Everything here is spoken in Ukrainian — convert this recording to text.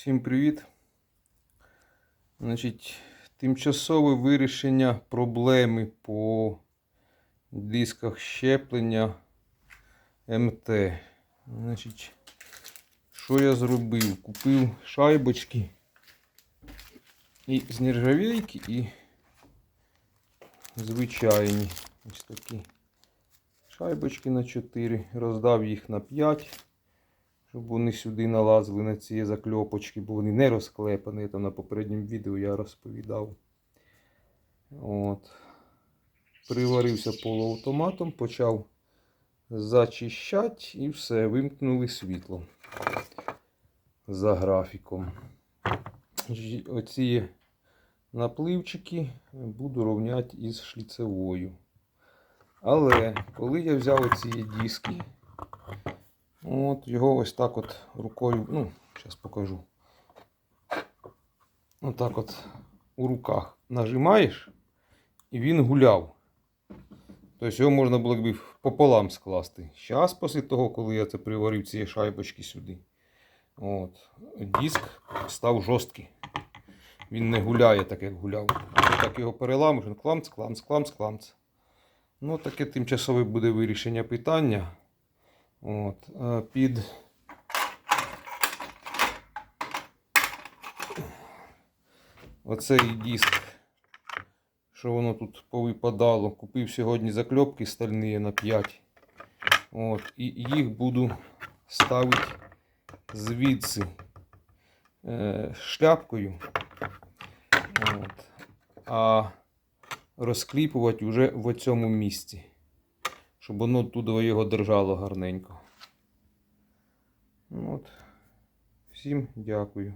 Всім привіт. Значить, тимчасове вирішення проблеми по дисках щеплення МТ. Значить, що я зробив? Купив шайбочки і з нержавейки, і звичайні. Ось такі шайбочки на 4. Роздав їх на 5 щоб вони сюди налазили на ці закльопочки, бо вони не розклепані. Там на попередньому відео я розповідав. От. Приварився полуавтоматом, почав зачищати і все, вимкнули світло за графіком. Оці напливчики буду рівняти із шліцевою. Але коли я взяв оці диски, От його ось так от рукою, ну, зараз покажу. Отак от у руках нажимаєш, і він гуляв. Тобто його можна було якби пополам скласти. Зараз, після того, коли я це приварив ці шайбочки сюди, от, диск став жорсткий. Він не гуляє так, як гуляв. Так його переламуєш, кламц, кламц, кламц, кламц. Ну, таке тимчасове буде вирішення питання. От, а під оцей диск, що воно тут повипадало. Купив сьогодні закльопки стальні на 5. От, і їх буду ставити звідси е, шляпкою. От, а розкліпувати вже в цьому місці щоб воно туди його держало гарненько. Ну От. Всім дякую.